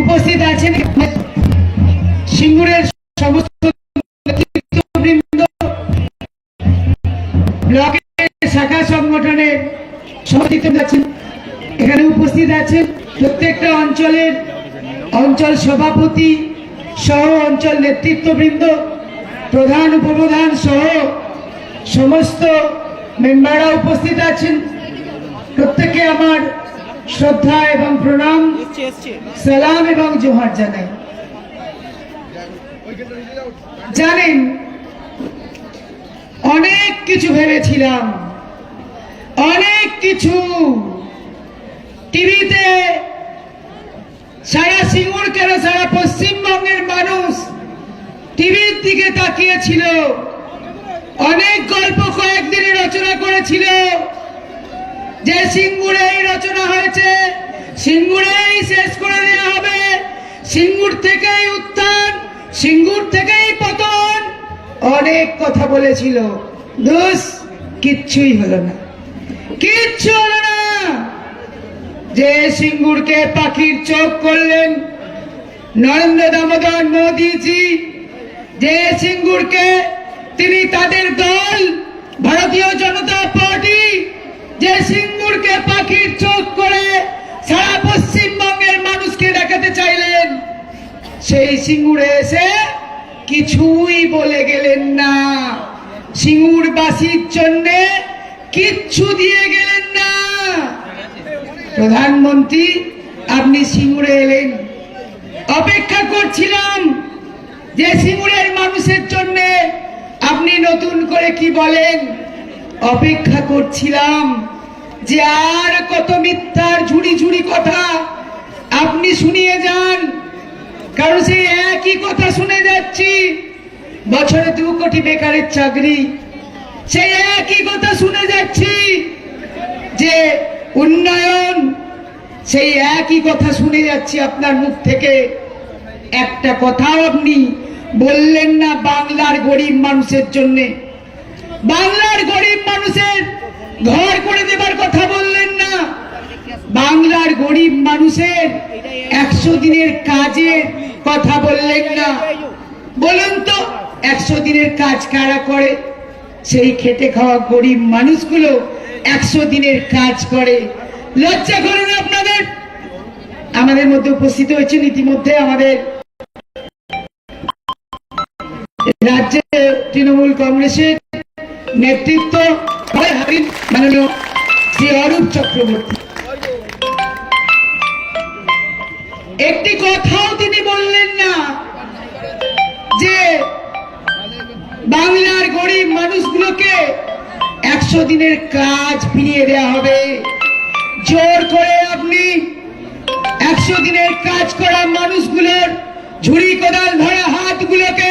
উপস্থিত আছেন সিঙ্গুরের সমস্ত নেতৃত্ববৃন্দ, ব্লকের শাখা সংগঠনের সভাপতিত্ব আছেন এখানে উপস্থিত আছেন প্রত্যেকটা অঞ্চলের অঞ্চল সভাপতি সহ অঞ্চল নেতৃত্ববৃন্দ, প্রধান, উপপ্রধান সহ সমস্ত মেম্বাররা উপস্থিত আছেন। প্রত্যেকে আমার শ্রদ্ধা এবং প্রণাম সালাম এবং জোহার জানাই। জানেন অনেক কিছু ভেবেছিলাম অনেক কিছু টিভিতে সারা সিঙ্গুর কেন সারা পশ্চিমবঙ্গের মানুষ টিভির দিকে তাকিয়েছিল অনেক গল্প কয়েকদিনে রচনা করেছিল যে সিঙ্গুরেই রচনা হয়েছে, সিঙ্গুরেই শেষ করে দেওয়া হবে। সিঙ্গুর থেকেই উত্থান, সিঙ্গুর থেকেই পতন। অনেক কথা বলেছিল। দোষ কিচ্ছুই হলো না। কিচ্ছু হলো না। যে সিঙ্গুরকে পাখির চোখ করলেন নরেন্দ্র দামোদর মোদীজি, যে সিঙ্গুরকে তিনি তাদের দল, ভারতীয় জনতা পার্টি যে সিঙ্গুরকে পাখির চোখ করে সারা পশ্চিমবঙ্গের মানুষকে দেখাতে চাইলেন, সেই সিঙ্গুরে এসে কিছুই বলে গেলেন না। সিঙ্গুরবাসীর জন্য কিচ্ছু দিয়ে গেলেন না। প্রধানমন্ত্রী, আপনি সিঙ্গুরে এলেন। অপেক্ষা করছিলাম যে সিঙ্গুরের মানুষের জন্য আপনি নতুন করে কি বলেন। অপেক্ষা করছিলাম যে আর কত মিথ্যার ঝুড়ি ঝুড়ি কথা আপনি শুনিয়ে যান। কারণ সেই একই কথা শুনে যাচ্ছি। বছরে দু কোটি বেকারের চাকরি। সেই একই কথা শুনে যাচ্ছি যে উন্নয়ন। সেই একই কথা শুনে যাচ্ছি আপনার মুখ থেকে। একটা কথাও আপনি বললেন না বাংলার গরিব মানুষের জন্য। বাংলার গরিব মানুষের ঘর করে দেবার কথা বললেন না। বাংলার গরিব মানুষের একশো দিনের কাজের কথা বললেন না। বলুন তো, একশো দিনের কাজ কারা করে? সেই খেটে খাওয়া গরিব মানুষগুলো একশো দিনের কাজ করে। লজ্জা করেন আপনাদের। আমাদের মধ্যে উপস্থিত হয়েছেন ইতিমধ্যে আমাদের রাজ্যে তৃণমূল কংগ্রেসের নেতৃত্ব মাননীয় শ্রী অরূপ চক্রবর্তী। একটি কথাও তিনি বললেন না যে বাংলার গরিব মানুষগুলোকে একশো দিনের কাজ ফিরিয়ে দেওয়া হবে। জোর করে আপনি একশো দিনের কাজ করা মানুষগুলোর ঝুড়ি কোদাল ধরা হাতগুলোকে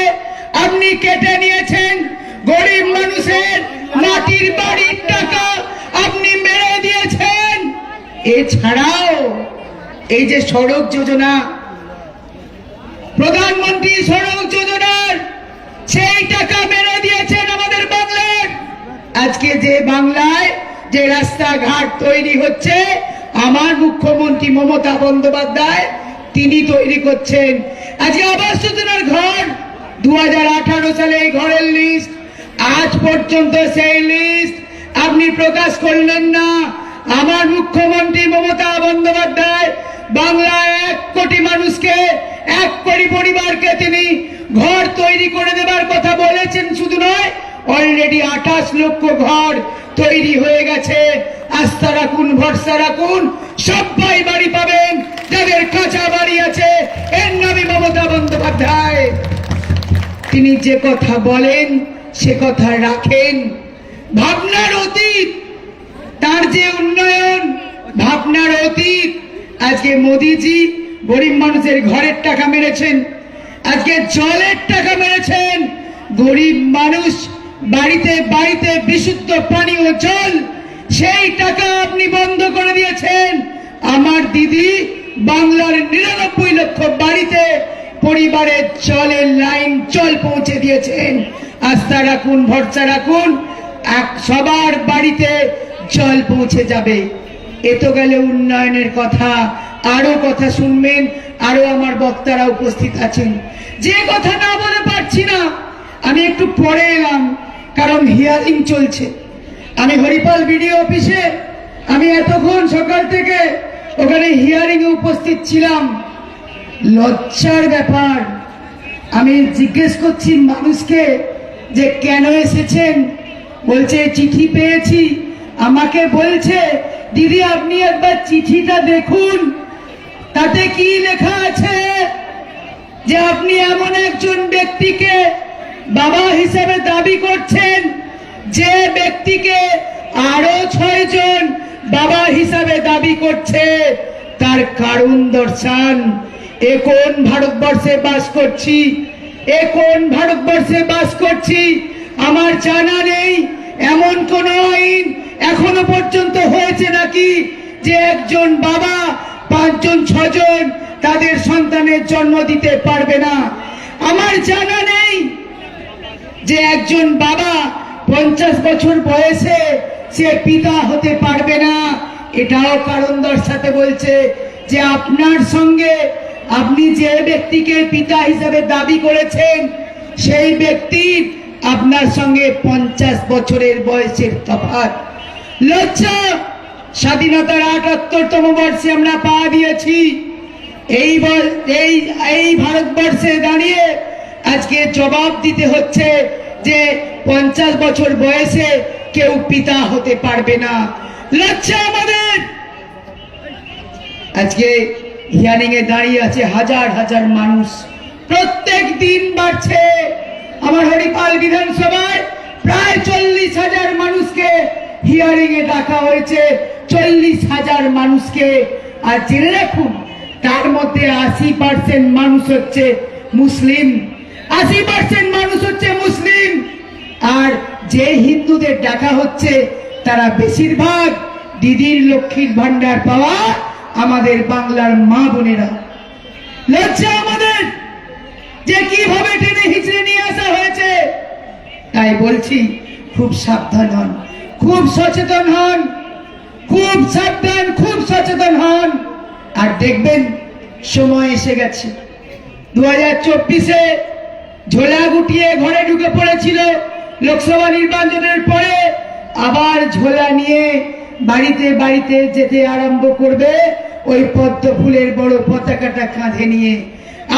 আপনি কেটে নিয়েছেন। গরিব মানুষের মাটির বাড়ির টাকা আপনি মেরে দিয়েছেন। এছাড়াও এই যে সড়ক যোজনা, প্রধানমন্ত্রী সড়ক যোজনার সেই টাকা মেরে দিয়েছেন আমাদের বাংলার। আজকে যে বাংলায় যে রাস্তাঘাট তৈরি হচ্ছে, আমার মুখ্যমন্ত্রী মমতা বন্দ্যোপাধ্যায়, তিনি তৈরি করছেন। আজকে আবাস যোজনার ঘর দু হাজার আঠারো সালে এই ঘরের লিস্ট আজ পর্যন্ত সেই লিস্ট আপনি প্রকাশ করলেন না। আমার মুখ্যমন্ত্রী মমতা বন্দ্যোপাধ্যায় বাংলায় এক কোটি মানুষকে, এক কোটি পরিবারকে তিনি ঘর তৈরি করে দেবার কথা বলেছেন শুধু নয় অলরেডি আঠাশ লক্ষ ঘর তৈরি হয়ে গেছে। আস্থা রাখুন, ভরসা রাখুন, সবাই বাড়ি পাবেন, যাদের কাঁচা বাড়ি আছে। এর নামই মমতা বন্দ্যোপাধ্যায়। তিনি যে কথা বলেন সে কথা রাখেন। ভাবনার অতীত, তার যে উন্নয়ন, ভাবনার অতীত। আজকে মোদিজি গরিব মানুষের ঘরের টাকা মেরেছেন, আজকে জলের টাকা মেরেছেন। গরিব মানুষ বাড়িতে বাড়িতে বিশুদ্ধ পানি ও জল, সেই টাকা আপনি বন্ধ করে দিয়েছেন। আমার দিদি বাংলার নিরানব্বই লক্ষ বাড়িতে পরিবারের জলের লাইন জল পৌঁছে দিয়েছেন। আস্থা রাখুন, ভরসা রাখুন, এক সবার বাড়িতে জল পৌঁছে যাবে। এ তো গেলে উন্নয়নের কথা। আরও কথা শুনবেন, আরও আমার বক্তারা উপস্থিত আছেন। যে কথা না বলে পারছি না, আমি একটু পরে এলাম, কারণ হিয়ারিং চলছে। আমি হরিপাল বিডিও অফিসে, আমি এতক্ষণ সকাল থেকে ওখানে হিয়ারিং এ উপস্থিত ছিলাম। লজ্জার ব্যাপার। আমি জিজ্ঞেস করছি মানুষকে যে কেন এসেছেন? বলছে, চিঠি পেয়েছি। আমাকে বলছে, দিদি, আপনি একবার চিঠিটা দেখুন। তাতে কি লেখা আছে? যে আপনি এমন একজন ব্যক্তিকে বাবা হিসেবে দাবি করছেন, যে ব্যক্তিকে আরও ছয় জন বাবা হিসাবে দাবি করছে। তার কারণ দর্শান, এ কোন ভারতবর্ষে বাস করছি? এ কোন ভারতবর্ষে বাস করছি? আমার জানা নেই, এমন কোন আইন এখনও পর্যন্ত হয়েছে নাকি যে একজন বাবা, পাঁচজন, ছজন তাদের সন্তানের জন্ম দিতে পারবে না? আমার জানা নেই যে একজন বাবা পঞ্চাশ বছর বয়সে সে পিতা হতে পারবে না। এটাও কারণ দর্শাতে বলছে যে আপনার সঙ্গে আপনি যে ব্যক্তিকে পিতা হিসাবে দাবি করেছেন, সেই ব্যক্তির আপনার সঙ্গে পঞ্চাশ বছরের বয়সের লজ্জা! স্বাধীনতার আটাত্তরতম বর্ষে আমরা পা দিয়েছি। এই এই এই ভারতবর্ষে দাঁড়িয়ে আজকে জবাব দিতে হচ্ছে যে পঞ্চাশ বছর বয়সে কেউ পিতা হতে পারবে না। লজ্জা আমাদের! আজকে হিয়ারিং এ দাঁড়িয়ে আছে হাজার হাজার মানুষ। প্রত্যেক দিন বাড়ছে আমার হরিপাল বিধানসভায় প্রায় চল্লিশ হাজার মানুষকে হিয়ারিং এ ডাকা হয়েছে। চল্লিশ হাজার মানুষকে। আর জেনে রাখুন, তার মধ্যে আশি পার্সেন্ট মানুষ হচ্ছে মুসলিম। আশি পার্সেন্ট মানুষ হচ্ছে মুসলিম। আর যে হিন্দুদের ডাকা হচ্ছে, তারা বেশিরভাগ দিদির লক্ষ্মীর ভান্ডার পাওয়া আমাদের বাংলার মা বোনেরা। লজ্জা আমাদের যে কীভাবে টেনে হিচড়ে নিয়ে আসা হয়েছে। তাই বলছি, খুব সাবধান হন, খুব সচেতন হন, খুব সাবধান, খুব সচেতন হন। আর দেখবেন, সময় এসে গেছে। দু হাজার চব্বিশে ঝোলা গুটিয়ে ঘরে ঢুকে পড়েছিল লোকসভা নির্বাচনের পরে। আবার ঝোলা নিয়ে বাড়িতে বাড়িতে যেতে আরম্ভ করবে। ওই পদ্ম ফুলের বড় পতাকাটা কাঁধে নিয়ে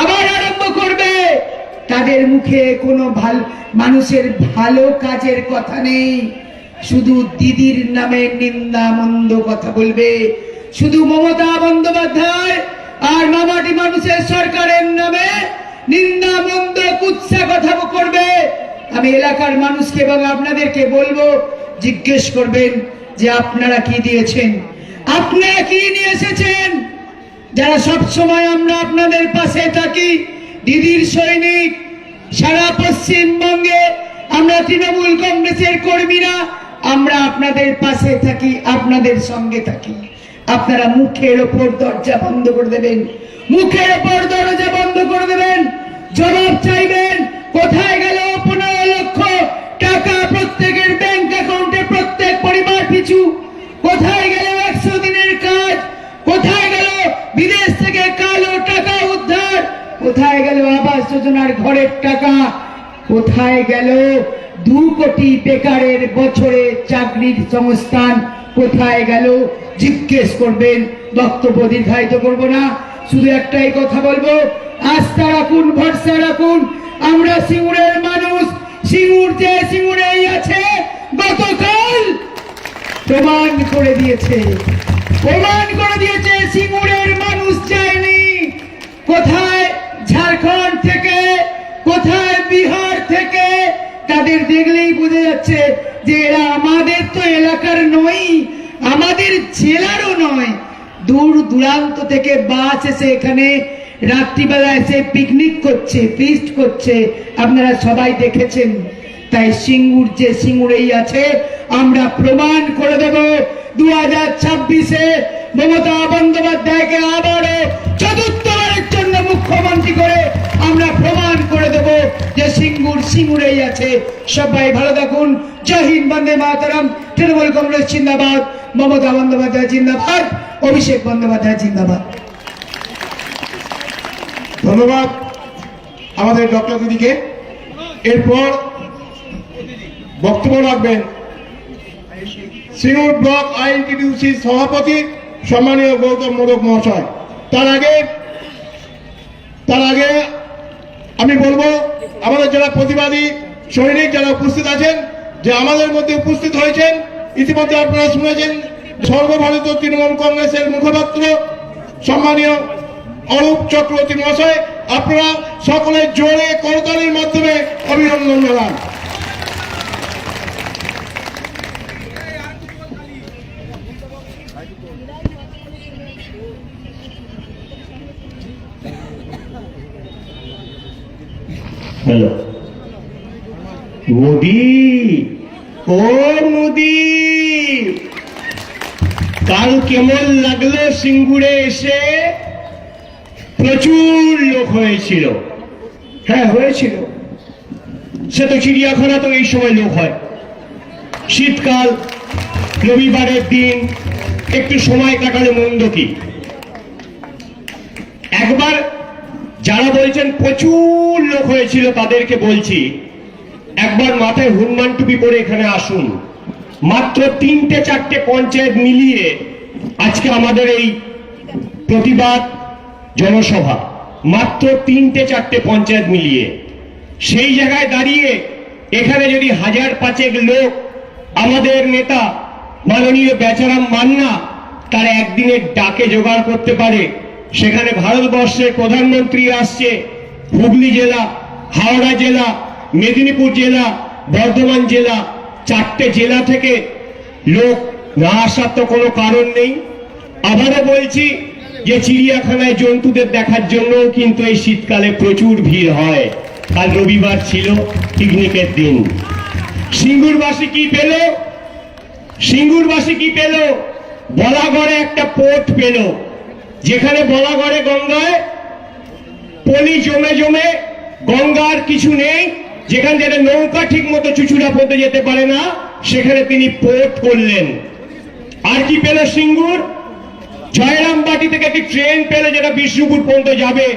আবার আরম্ভ করবে। তাদের মুখে কোনো ভালো, মানুষের ভালো কাজের কথা নেই। শুধু দিদির নামে নিন্দা মন্দ কথা বলবে। শুধু মমতা বন্দ্যোপাধ্যায় আর মামাটি মানুষের সরকারের নামে নিন্দা মন্দ কুৎসা কথা করবে। আমি এলাকার মানুষকে এবং আপনাদেরকে বলব, জিজ্ঞেস করবেন যে আপনারা কি দিয়েছেন? আপনারা কি নিয়ে এসেছেন? যারা সব সময় আমরা আপনাদের পাশে থাকি, দিদির সৈনিক, সারা পশ্চিমবঙ্গে আমরা তৃণমূল কংগ্রেসের কর্মীরা, আমরা আপনাদের পাশে থাকি, আপনাদের সঙ্গে থাকি। আপনারা মুখের ওপর দরজা বন্ধ করে দেবেন। মুখের ওপর দরজা বন্ধ করে দেবেন। জবাব চাইবেন কোথায় গেল আবাস যোজনার ঘরের টাকা? কোথায় গেল? দু কোটি বেকারের বছরে চাকরির সংস্থান কোথায় গেল? জিজ্ঞেস করবেন, বক্তব্য দীর্ঘায়িত করব না, শুধু একটাই কথা বলব, আস্থা রাখুন, ভরসা রাখুন, আমরা সিঙ্গুরের মানুষ, সিঙ্গুর যে সিঙ্গুরেই আছে, গতকাল প্রমাণ করে দিয়েছে, প্রমাণ করে দিয়েছে, সিঙ্গুরের মানুষ চায়নি, কোথায় কোথায় বিহার থেকে তাদের দেখলেই বোঝা যাচ্ছে যে এরা আমাদের তো এলাকার নয় আমাদের জেলারও নয়। দূর দূরান্ত থেকে বাস এসে এখানে রাত্রিবেলা এসে পিকনিক করছে ফিস্ট করছে। আপনারা সবাই দেখেছেন। তাই সিঙ্গুর যে সিঙ্গুরেই আছে, আমরা প্রমাণ করে দেব। দু হাজার ছাব্বিশে মমতা বন্দ্যোপাধ্যায়কে আবারও চতুর্থবারের জন্য মুখ্যমন্ত্রী করে আমরা প্রমাণ করে দেব যে সিঙ্গুর সিঙ্গুরেই আছে। সবাই ভালো থাকুন। জয় হিন্দ, বন্দে মাতরম। তৃণমূল কংগ্রেস জিন্দাবাদ। মমতা বন্দ্যোপাধ্যায় জিন্দাবাদ। অভিষেক বন্দ্যোপাধ্যায় জিন্দাবাদ। ধন্যবাদ আমাদের ডক্টর দিদিকে। এরপর বক্তব্য রাখবেন সিঙ্গুর ব্লক আইএনটিডিউসির সভাপতি সম্মানীয় গৌতম মোদক মহাশয়। তার আগে তার আগে আমি বলব, আমাদের যারা প্রতিবাদী সৈনিক যারা উপস্থিত আছেন, যে আমাদের মধ্যে উপস্থিত হয়েছেন, ইতিমধ্যে আপনারা শুনেছেন, সর্বভারতীয় তৃণমূল কংগ্রেসের মুখপাত্র সম্মানীয় অরূপ চক্রবর্তী মহাশয়, আপনারা সকলে জোরে করতালির মাধ্যমে অভিনন্দন জানান। হ্যালো মোদি, ও মোদি। কাল কেমন লাগল সিঙ্গুরে এসে? প্রচুর লোক হয়েছিল। হ্যাঁ হয়েছিল। সে তো চিড়িয়াখানা তো এই সময় লোক হয়। শীতকাল, রবিবারের দিন, একটু সময় কাটালে মন্দ কি? একবার যারা বলছেন প্রচুর লোক হয়েছিল তাদেরকে বলছি, একবার মাথায় হনুমান টুপি পরে এখানে আসুন। মাত্র তিনটে, চারটে পঞ্চায়েত মিলিয়ে আজকে আমাদের এই প্রতিবাদ জনসভা, মাত্র তিনটে, চারটে পঞ্চায়েত মিলিয়ে। সেই জায়গায় দাঁড়িয়ে এখানে যদি হাজার পাঁচেক লোক আমাদের নেতা, মাননীয় বেচারাম মান্না, তার একদিনের ডাকে জোগাড় করতে পারে। সেখানে ভারতবর্ষের প্রধানমন্ত্রী আসছে, হুগলি জেলা, হাওড়া জেলা, মেদিনীপুর জেলা, বর্ধমান জেলা, চারটে জেলা থেকে লোক না আসার তো কোনো কারণ নেই। আবারও বলছি যে চিড়িয়াখানায় জন্তুদের দেখার জন্য কিন্তু এই শীতকালে প্রচুর ভিড় হয়। কাল রবিবার ছিল পিকনিকের দিন। সিঙ্গুরবাসী কি পেল? সিঙ্গুরবাসী কি পেল? বলাগড়ে একটা পোর্ট পেল। যেখানে বলাগড়ে গঙ্গায়, পলি জমে জমে গঙ্গার কিছু নেই, যেখান থেকে নৌকা ঠিক মতো চুচুড়া পড়তে যেতে পারে না, সেখানে তিনি পোর্ট করলেন। আর কি পেল সিঙ্গুর? জয়রামবাটি থেকে একটি ট্রেন পেলে যেটা বিষ্ণুপুর পর্যন্ত যাবে,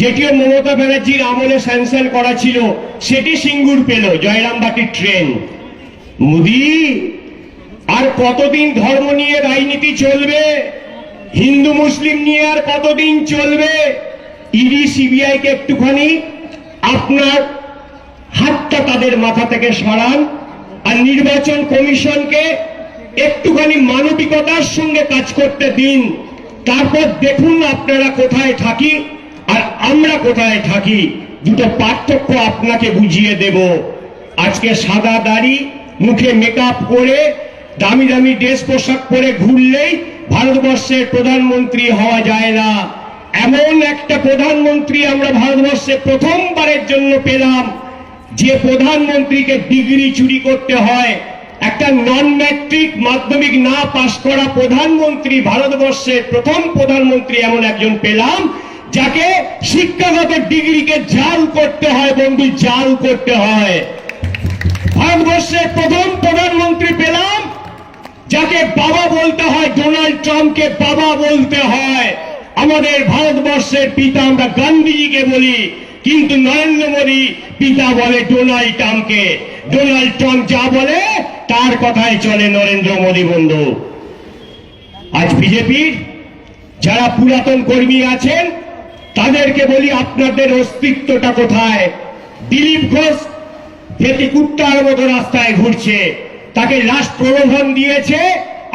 যেটিও মমতা ব্যানার্জির আমলে স্যাংশন করা ছিল, সেটি সিঙ্গুর পেল জয়রামবাটির ট্রেন। মোদি, আর কতদিন ধর্ম নিয়ে রাজনীতি চলবে? হিন্দু মুসলিম নিয়ে আর কতদিন চলবে? ইডি, সিবিআই কে একটুখানি আপনার হাতটা তাদের মাথা থেকে সরান আর নির্বাচন কমিশনকে একটুখানি মানবিকতার সঙ্গে কাজ করতে দিন। তারপর দেখুন আপনারা কোথায় থাকি আর আমরা কোথায় থাকি। দুটো পার্থক্য আপনাকে বুঝিয়ে দেব। আজকে সাদা দাড়ি, মুখে মেকআপ করে, দামি দামি ড্রেস পোশাক পরে ঘুরলেই ভারতবর্ষের প্রধানমন্ত্রী হওয়া যায় না। এমন একটা প্রধানমন্ত্রী আমরা ভারতবর্ষে প্রথমবারের জন্য পেলাম, যে প্রধানমন্ত্রীকে ডিগ্রি চুরি করতে হয়। একটা নন ম্যাট্রিক মাধ্যমিক না পাশ করা প্রধানমন্ত্রী, ভারতবর্ষের প্রথম প্রধানমন্ত্রী এমন একজন পেলাম, যাকে শিক্ষাগত ডিগ্রিকে জাল করতে হয় বন্ধু জাল করতে হয়। ভারতবর্ষের প্রথম প্রধানমন্ত্রী পেলাম যাকে বাবা বলতে হয়, ডোনাল্ড ট্রাম্পকে বাবা বলতে হয়। আমাদের ভারতবর্ষের পিতা আমরা গান্ধীজিকে বলি, কিন্তু নরেন্দ্র মোদী পিতা বলে ডোনাল্ড ট্রাম্পকে। ডোনাল্ড ট্রাম্প যা বলে, তার কথাই চলে নরেন্দ্র মোদী বন্ধু। আজ বিজেপির যারা পুরাতন কর্মী আছেন, তাদেরকে বলি আপনাদের অস্তিত্বটা কোথায়? দিলীপ ঘোষ কুত্তার মতো রাস্তায় ঘুরছে। তাকে লাস্ট প্রলোভন দিয়েছে,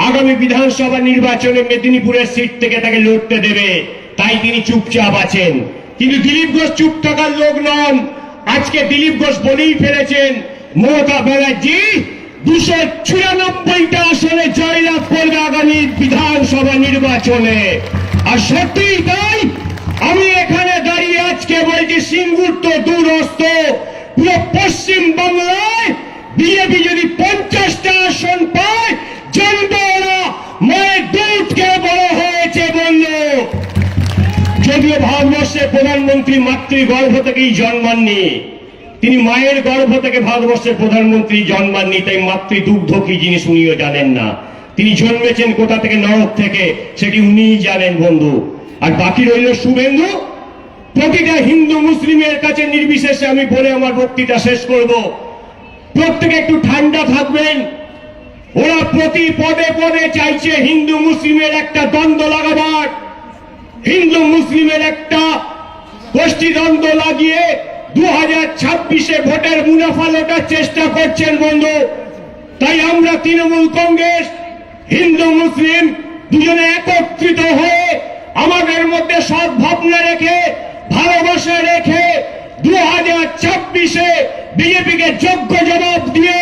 আগামী বিধানসভা নির্বাচনে মেদিনীপুরের সিট থেকে তাকে লড়তে দেবে। তাই তিনি চুপচাপ আছেন। কিন্তু দিলীপ ঘোষ চুপ থাকার লোক নন। আজকে দিলীপ ঘোষ বলেই ফেলেছেন, মমতা ব্যানার্জি দুশো চুরানব্বইটা আসনে জয়লাভ করবে আগামী বিধানসভা নির্বাচনে। আর সত্যিই তাই, আমি এখানে দাঁড়িয়ে আজকে বলছি, সিঙ্গুর তো দূরস্থ পুরো পশ্চিম বাংলায় বিজেপি যদি আসন পায় জানবে ওরা মায়ের দুধ খেয়ে বড় হয়েছে বলল যদিও ভারতবর্ষের প্রধানমন্ত্রী মাতৃ গর্ভ থেকেই জন্মাননি, তিনি মায়ের গর্ভ থেকে ভারতবর্ষের প্রধানমন্ত্রী জন্মাননি, তাই মাতৃ দুগ্ধ কি জিনিস উনিও জানেন না। তিনি জন্মেছেন কোথা থেকে? নরক থেকে। সেটি উনিই জানেন বন্ধু। আর বাকি রইল শুভেন্দু। প্রতিটা হিন্দু মুসলিমের কাছে নির্বিশেষে আমি বলে আমার বক্তৃতা শেষ করব। প্রত্যেকে একটু ঠান্ডা থাকবেন। ওরা প্রতি পদে পদে চাইছে হিন্দু মুসলিমের একটা দ্বন্দ্ব লাগাবার। হিন্দু মুসলিমের একটা গোষ্ঠী দ্বন্দ্ব লাগিয়ে দু হাজার ছাব্বিশে ভোটের মুনাফা লোটার চেষ্টা করছেন বন্ধু। তাই আমরা তৃণমূল কংগ্রেস, হিন্দু মুসলিম দুজনে একত্রিত হয়ে আমাদের মধ্যে সৎ ভাবনা রেখে, ভালোবাসা রেখে দু হাজার ছাব্বিশে বিজেপিকে যোগ্য জবাব দিয়ে